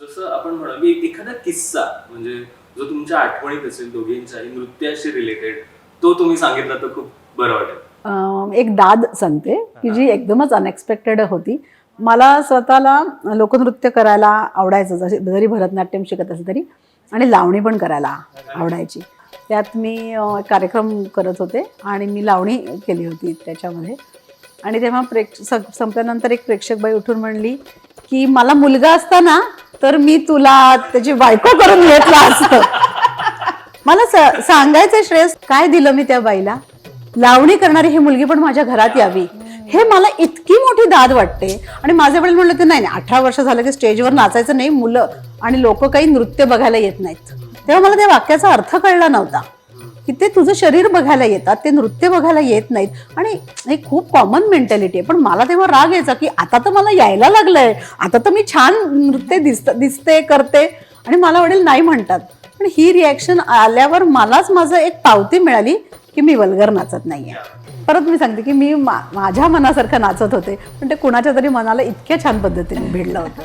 जसं आपण म्हणू की एखादा किस्सा म्हणजे जो तुमच्या आठवणीत असेल दोघींच्याही नृत्याशी रिलेटेड तो तुम्ही सांगितला तर खूप बरं वाटेल. एक दाद सांगते की जी एकदमच अनएक्सपेक्टेड होती. मला स्वतःला लोकनृत्य करायला आवडायचं जसे जरी भरतनाट्यम शिकत असेल तरी आणि लावणी पण करायला आवडायची. त्यात मी कार्यक्रम करत होते आणि मी लावणी केली होती त्याच्यामध्ये. आणि तेव्हा प्रेक्ष संपल्यानंतर एक प्रेक्षक बाई उठून म्हणली की मला मुलगा असताना तर मी तुला त्याची बायको करून घेतला असत. मला सांगायचं श्रेयस काय दिलं मी त्या बाईला? लावणी करणारी ही मुलगी पण माझ्या घरात यावी. हे मला इतकी मोठी दाद वाटते. आणि माझे वडील म्हणलं की नाही नाही अठरा वर्ष झालं की स्टेजवर नाचायचं नाही मुलं आणि लोक काही नृत्य बघायला येत नाहीत. तेव्हा मला त्या वाक्याचा अर्थ कळला नव्हता. की ते तुझं शरीर बघायला येतात ते नृत्य बघायला येत नाहीत. आणि हे खूप कॉमन मेंटॅलिटी आहे. पण मला तेव्हा राग यायचा की आता तर मला यायला लागलंय. आता तर मी छान नृत्य दिसत दिसते करते. आणि मला वडील नाही म्हणतात. पण ही रिॲक्शन आल्यावर मलाच माझं एक पावती मिळाली की मी वल्गर नाचत नाही आहे परत मी सांगते की मी मा- माझ्या मनासारखं नाचत होते. पण ते कुणाच्या तरी मनाला इतक्या छान पद्धतीने भिडलं होतं.